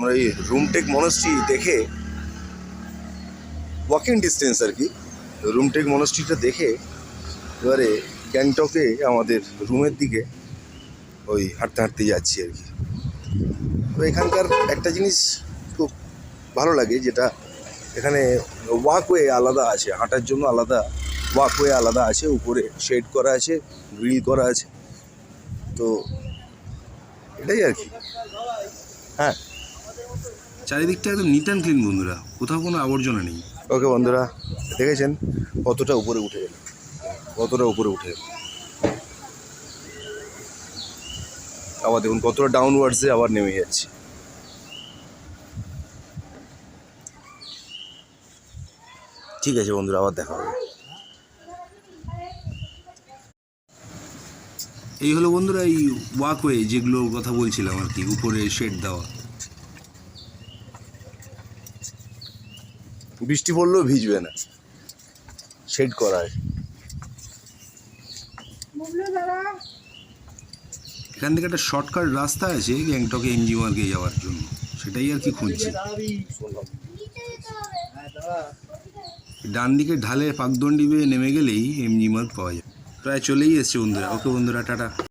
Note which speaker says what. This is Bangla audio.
Speaker 1: আমরা এই রুমটেক মনস্ট্রি দেখে ওয়াকিং ডিস্টেন্স আর কি রুমটেক মনস্ট্রিটা দেখে এবারে গ্যাংটকে আমাদের রুমের দিকে ওই হাঁটতে হাঁটতে যাচ্ছি আর কি। তো এখানকার একটা জিনিস খুব ভালো লাগে যেটা এখানে ওয়াকওয়ে আলাদা আছে, হাঁটার জন্য আলাদা ওয়াকওয়ে আলাদা আছে, উপরে শেড করা আছে গ্রিল করা আছে। তো এটাই আর কি। হ্যাঁ।
Speaker 2: চারিদিকটা একদম নিট অ্যান্ড ক্লিন বন্ধুরা। কোথাও কোনো আবর্জনা নেই।
Speaker 1: ওকে বন্ধুরা দেখেছেন? কতটা উপরে উঠে গেল। কতটা উপরে উঠে গেল। আবার দেখুন কতটা ডাউনওয়ার্ডসে আবার নেমে যাচ্ছে। ঠিক আছে বন্ধুরা আবার দেখা হবে।
Speaker 2: এই হলো বন্ধুরা এই ওয়াকওয়ে যেগুলোর কথা বলছিলাম আর কি উপরে শেড দেওয়া।
Speaker 1: বৃষ্টি পড়লেও ভিজবে না। শেড করা আছে
Speaker 2: এখান থেকে একটা শর্টকাট রাস্তা আছে গ্যাংটকে এমজি মার্গে যাওয়ার জন্য। সেটাই আর কি খুঁজছি।
Speaker 1: শুনলাম
Speaker 2: ডান দিকে ঢালে পাকদণ্ডি বেয়ে নেমে গেলেই এমজি মার্গ পাওয়া যায়। প্রায় চলেই এসছে বন্ধুরা। ওকে বন্ধুরা টাটা।